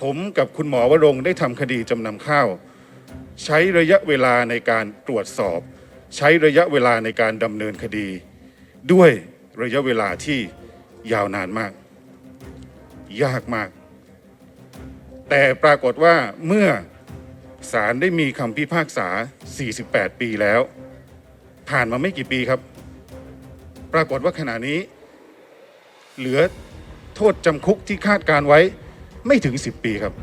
ผมกับคุณหมอวรงได้ทำคดีจำนำข้าว ใช้ระยะเวลาในการตรวจสอบ ใช้ระยะเวลาในการดำเนินคดี ด้วยระยะเวลาที่ยาวนานมาก ยากมาก แต่ปรากฏว่าเมื่อศาลได้มีคำพิพากษา 48 ปีแล้ว ผ่านมาไม่กี่ปีครับ ปรากฏว่าขณะนี้ เหลือโทษจำคุกที่คาดการไว้ ไม่ถึง 10 ปีครับ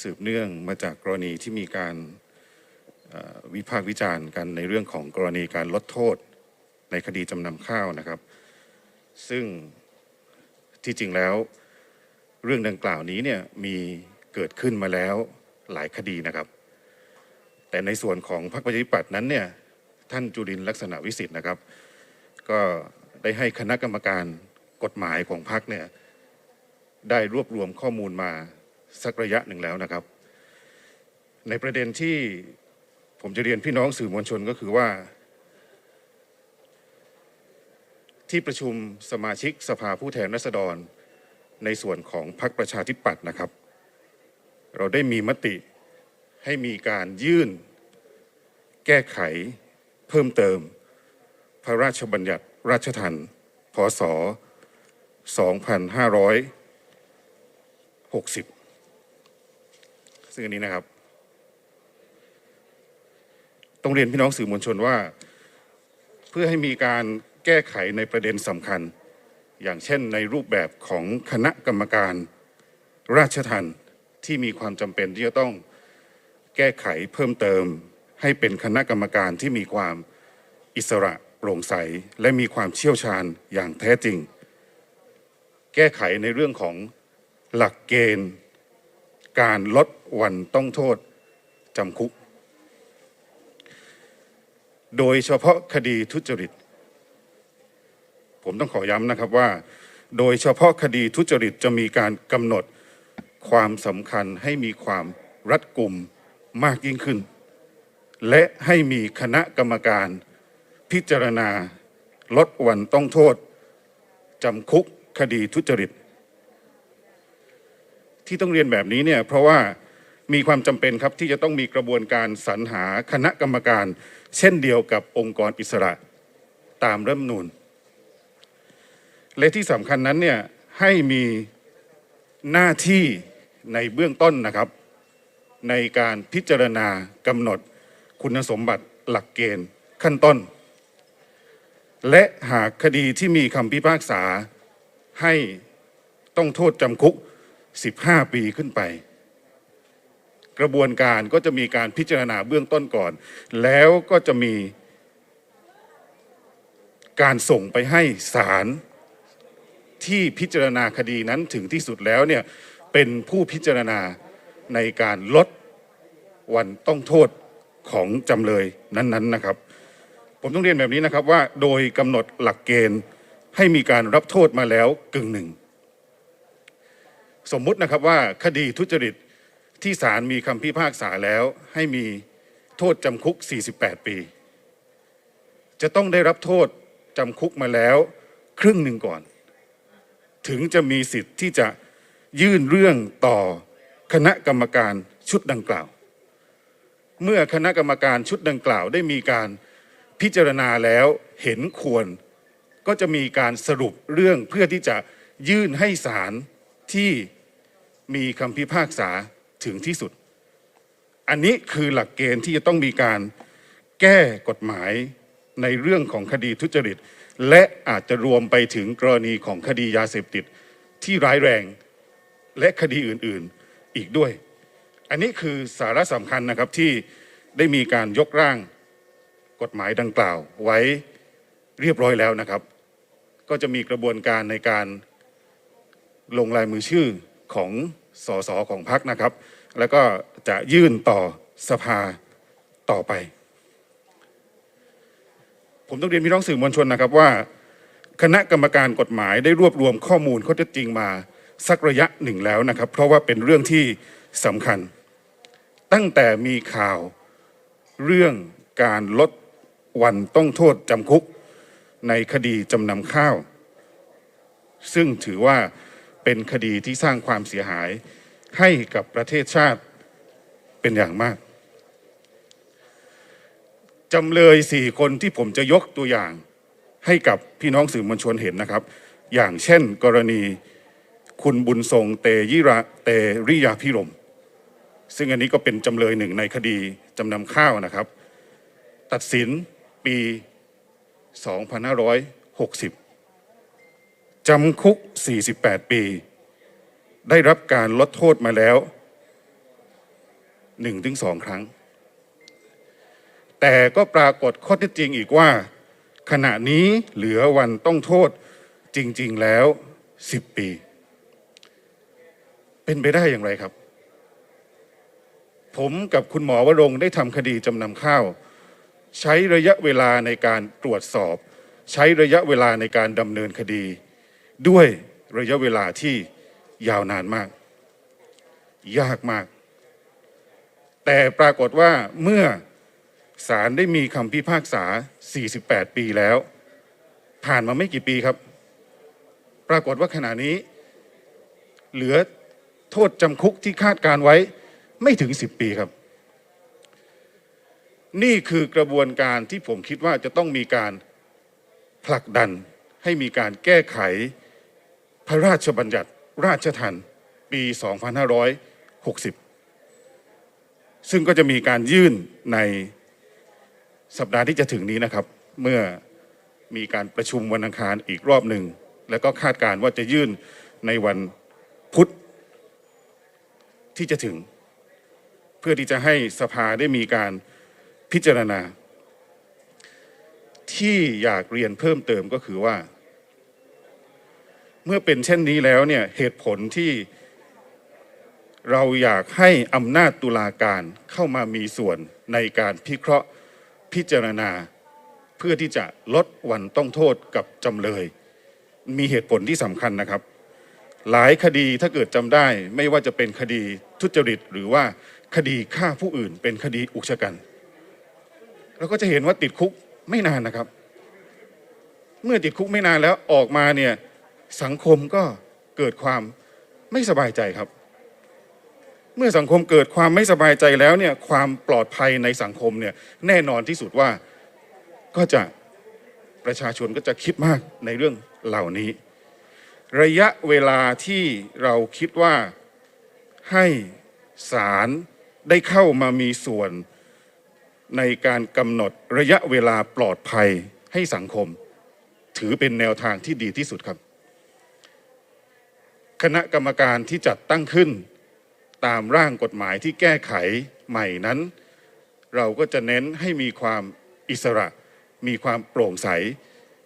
สืบเนื่องมาจากกรณีที่มีการวิพากษ์วิจารณ์กันในเรื่องของกรณีการลดโทษในคดีจำนำข้าวนะครับ ซึ่งที่จริงแล้วเรื่องดังกล่าวนี้เนี่ยมีเกิดขึ้นมาแล้วหลายคดีนะครับ แต่ในส่วนของพรรคประชาธิปัตย์นั้นเนี่ย ท่านจุรินลักษณะวิสิทธ์นะครับ ก็ได้ให้คณะกรรมการกฎหมายของพรรคเนี่ยได้รวบรวมข้อมูลมาสักระยะหนึ่งแล้วนะครับ ในประเด็นที่ผมจะเรียนพี่น้องสื่อมวลชนก็คือว่า ที่ประชุมสมาชิกสภาผู้แทนราษฎร ในส่วนของพรรคประชาธิปัตย์นะครับ เราได้มีมติให้มีการยื่นแก้ไข พิ่มเติม พระราชบัญญัติราชทัณฑ์พศ 2560 ซึ่งอันนี้นะครับ ต้องเรียนพี่น้องสื่อมวลชนว่า เพื่อให้มีการแก้ไขในประเด็นสำคัญ อย่างเช่นในรูปแบบของคณะกรรมการราชทัณฑ์ที่มีความจำเป็นที่จะต้องแก้ไขเพิ่มเติม ให้เป็นคณะกรรมการที่มีความอิสระโปร่งใส และมีความเชี่ยวชาญอย่างแท้จริง แก้ไขในเรื่องของหลักเกณฑ์ การลดวันต้องโทษจำคุก โดยเฉพาะคดีทุจริต ผมต้องขอย้ำนะครับว่า โดยเฉพาะคดีทุจริตจะมีการกำหนดความสำคัญให้มีความรัดกุมมากยิ่งขึ้น และให้มีคณะกรรมการพิจารณาลดวันต้องโทษจำคุกคดีทุจริต ที่ต้องเรียนแบบนี้เนี่ยเพราะว่ามีความจำเป็นครับที่จะต้องมีกระบวนการสรรหาคณะกรรมการ เช่นเดียวกับองค์กรอิสระตามเรัฐธรรมนูญและที่สำคัญนั้นเนี่ยให้มีหน้าที่ในเบื้องต้นนะครับ ในการพิจารณากำหนด คุณสมบัติหลักเกณฑ์ขั้นต้น และหากคดีที่มีคำพิพากษาให้ต้องโทษจำคุก 15 ปีขึ้นไป กระบวนการก็จะมีการพิจารณาเบื้องต้นก่อน แล้วก็จะมีการส่งไปให้ศาลที่พิจารณาคดีนั้นถึงที่สุดแล้วเนี่ยเป็นผู้พิจารณาในการลดวันต้องโทษ ของจำเลยนั้นๆนะครับ ผมต้องเรียนแบบนี้นะครับว่าโดยกำหนดหลักเกณฑ์ให้มีการรับโทษมาแล้วกึ่งหนึ่ง สมมุตินะครับว่าคดีทุจริตที่ศาลมีคำพิพากษาแล้วให้มีโทษจำคุก 48 ปี จะต้องได้รับโทษจำคุกมาแล้วครึ่งหนึ่งก่อน ถึงจะมีสิทธิ์ที่จะยื่นเรื่องต่อคณะกรรมการชุดดังกล่าว เมื่อคณะกรรมการชุดดังกล่าวได้มีการพิจารณาแล้วเห็นควร ก็จะมีการสรุปเรื่องเพื่อที่จะยื่นให้ศาลที่มีคำพิพากษาถึงที่สุด อันนี้คือหลักเกณฑ์ที่จะต้องมีการแก้กฎหมายในเรื่องของคดีทุจริต และอาจจะรวมไปถึงกรณีของคดียาเสพติดที่ร้ายแรง และคดีอื่นๆอีกด้วย อันนี้คือสาระสำคัญนะครับที่ได้มีการยกร่างกฎหมายดังกล่าวไว้เรียบร้อยแล้วนะครับ ก็จะมีกระบวนการในการลงลายมือชื่อของสสของพรรคนะครับ แล้วก็จะยื่นต่อสภาต่อไป ผมต้องเรียนพี่น้องสื่อมวลชนนะครับว่า คณะกรรมการกฎหมายได้รวบรวมข้อมูลข้อเท็จจริงมาสักระยะหนึ่งแล้วนะครับ เพราะว่าเป็นเรื่องที่ สำคัญ ตั้งแต่มีข่าวเรื่องการลดวันต้องโทษจำคุกในคดีจำนำข้าว ซึ่งถือว่าเป็นคดีที่สร้างความเสียหายให้กับประเทศชาติเป็นอย่างมากจำเลยสี่คนที่ผมจะยกตัวอย่างให้กับพี่น้องสื่อมวลชนเห็นนะครับ อย่างเช่นกรณีคุณบุญทรงเตยิระเตริยาพิรม ซึ่งอันนี้ก็เป็นจำเลยหนึ่งในคดีจำนำข้าวนะครับ ตัดสินปี 2560 จำคุก 48 ปี ได้รับการลดโทษมาแล้ว 1-2 ครั้ง แต่ก็ปรากฏข้อเท็จจริงอีกว่า ขณะนี้เหลือวันต้องโทษจริง ๆ แล้ว 10 ปี เป็นไปได้อย่างไรครับ ผมกับคุณหมอวรงได้ทำคดีจำนำข้าว ใช้ระยะเวลาในการตรวจสอบ ใช้ระยะเวลาในการดำเนินคดี ด้วยระยะเวลาที่ยาวนานมาก ยากมาก แต่ปรากฏว่าเมื่อศาลได้มีคำพิพากษา 48 ปีแล้ว ผ่านมาไม่กี่ปีครับ ปรากฏว่าขณะนี้ เหลือโทษจำคุกที่คาดการไว้ ไม่ถึง10ปีครับ นี่คือกระบวนการที่ผมคิดว่าจะต้องมีการผลักดันให้มีการแก้ไขพระราชบัญญัติราชทัณฑ์ปี 2560 ซึ่งก็จะมีการยื่นในสัปดาห์ที่จะถึงนี้นะครับ เมื่อมีการประชุมวันอังคารอีกรอบหนึ่ง แล้วก็คาดการณ์ว่าจะยื่นในวันพุธที่จะถึง พื่อที่จะให้สภาได้มีการพิจารณา ที่อยากเรียนเพิ่มเติมก็คือว่า เมื่อเป็นเช่นนี้แล้วเนี่ยเหตุผลที่เราอยากให้อำนาจตุลาการเข้ามามีส่วนในการพิเคราะห์พิจารณา เพื่อที่จะลดวันต้องโทษกับจำเลย มีเหตุผลที่สำคัญนะครับ หลายคดีถ้าเกิดจำได้ไม่ว่าจะเป็นคดีทุจริตหรือว่า คดีฆ่าผู้อื่น เป็นคดีอุกชะกันเราก็จะเห็นว่าติดคุกไม่นานนะครับ เมื่อติดคุกไม่นานแล้วออกมาเนี่ยสังคมก็เกิดความไม่สบายใจครับ เมื่อสังคมเกิดความไม่สบายใจแล้วเนี่ยความปลอดภัยในสังคมเนี่ยแน่นอนที่สุดว่าก็จะประชาชนก็จะคิดมากในเรื่องเหล่านี้ ระยะเวลาที่เราคิดว่าให้ศาล ได้เข้ามามีส่วนในการกำหนดระยะเวลาปลอดภัยให้สังคม ถือเป็นแนวทางที่ดีที่สุดครับ คณะกรรมการที่จัดตั้งขึ้น ตามร่างกฎหมายที่แก้ไขใหม่นั้น เราก็จะเน้นให้มีความอิสระ มีความโปร่งใส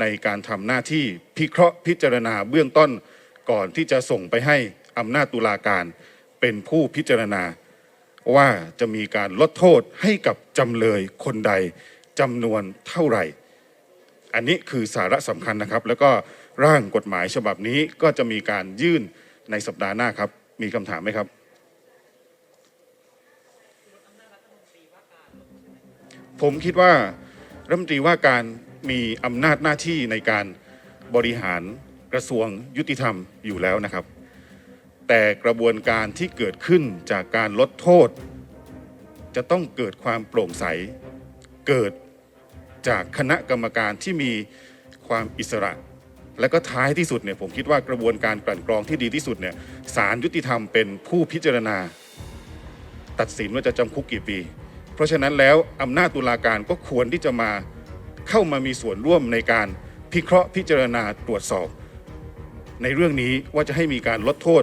ในการทำหน้าที่พิเคราะห์พิจารณาเบื้องต้นก่อนที่จะส่งไปให้อำนาจตุลาการเป็นผู้พิจารณา ว่าจะมีการลดโทษให้กับจำเลยคนใดจำนวนเท่าไหร่ อันนี้คือสาระสำคัญนะครับ แล้วก็ร่างกฎหมายฉบับนี้ก็จะมีการยื่นในสัปดาห์หน้าครับ มีคำถามไหมครับ ผมคิดว่ารัฐมนตรีว่าการมีอำนาจหน้าที่ในการบริหารกระทรวงยุติธรรมอยู่แล้วนะครับ แต่กระบวนการที่เกิดขึ้นจากการลดโทษ จะต้องเกิดความโปร่งใส เกิดจากคณะกรรมการที่มีความอิสระ และก็ท้ายที่สุดเนี่ยผมคิดว่ากระบวนการกลั่นกรองที่ดีที่สุดเนี่ยศาลยุติธรรมเป็นผู้พิจารณา ตัดสินว่าจะจำคุกกี่ปี เพราะฉะนั้นแล้วอำนาจตุลาการก็ควรที่จะมาเข้ามามีส่วนร่วมในการพิเคราะห์พิจารณาตรวจสอบ ในเรื่องนี้ว่าจะให้มีการลดโทษ